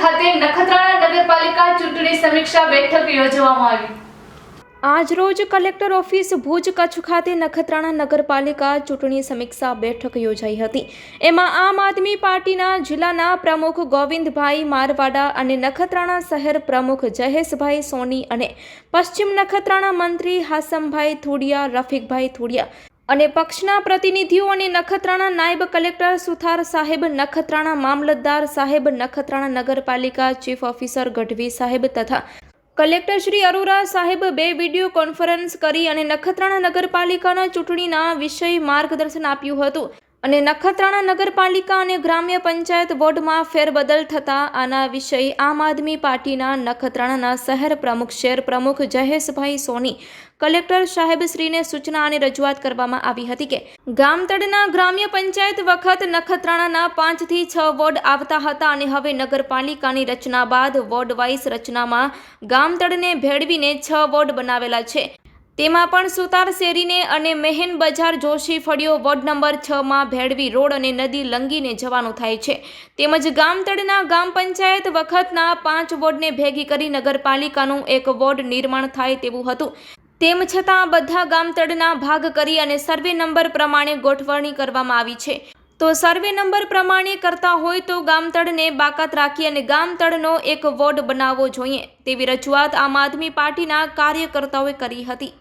ખાતે નખત્રાણા નગરપાલિકા ચૂંટણી સમીક્ષા બેઠક યોજવામાં આવી. આજરોજ કલેક્ટર ઓફિસ ભુજ કચ્છ ખાતે નખત્રાણા નગરપાલિકા ચૂંટણી સમીક્ષા બેઠક યોજાઈ હતી. એમાં આમ આદમી પાર્ટીના જિલ્લાના પ્રમુખ ગોવિંદભાઈ મારવાડા અને નખત્રાણા શહેર પ્રમુખ જહેશભાઈ સોની અને પશ્ચિમ નખત્રાણા મંત્રી હાસમભાઈ થુડિયા, રફીકભાઈ થુડિયા અને પક્ષના પ્રતિનિધિઓ અને નખત્રાણા નાયબ કલેક્ટર સુથાર સાહેબ નખત્રાણા મામલતદાર સાહેબ નખત્રાણા નગરપાલિકા ચીફ ઓફિસર ગઢવી સાહેબ તથા કલેક્ટર શ્રી અરોરા સાહેબ બે વીડિયો કોન્ફરન્સ કરી અને નખત્રાણા નગરપાલિકાના ચૂંટણીના વિષય માર્ગદર્શન આપ્યું હતું. અને નખત્રાણા નગરપાલિકા અને ગ્રામ્ય પંચાયત વોર્ડમાં ફેરબદલ થતા આના વિષય આમ આદમી પાર્ટીના નખત્રાણાના શહેર પ્રમુખ શહેર પ્રમુખ જયેશભાઈ સોની, કલેક્ટર સાહેબશ્રીને સૂચના અને રજૂઆત કરવામાં આવી હતી કે ગામતળના ગ્રામ્ય પંચાયત વખત નખત્રાણાના પાંચથી છ વોર્ડ આવતા હતા અને હવે નગરપાલિકાની રચના બાદ વોર્ડ વાઇઝ રચનામાં ગામતળને ભેળવીને છ વોર્ડ બનાવેલા છે. તેમાં પણ સુતાર શેરીને અને મેહન બજાર જોશી ફળિયો વોર્ડ નંબર છમાં ભેળવી રોડ અને નદી લંગીને જવાનું થાય છે. તેમજ ગામતળના ગામ પંચાયત વખતના પાંચ વોર્ડને ભેગી કરી નગરપાલિકાનું એક વોર્ડ નિર્માણ થાય તેવું હતું. તેમ છતાં બધા ગામતળના ભાગ કરી અને સર્વે નંબર પ્રમાણે ગોઠવણી કરવામાં આવી છે. તો સર્વે નંબર પ્રમાણે કરતા હોય તો ગામતળને બાકાત રાખી અને ગામતળનો એક વોર્ડ બનાવવો જોઈએ તેવી રજૂઆત આમ આદમી પાર્ટીના કાર્યકર્તાઓએ કરી હતી.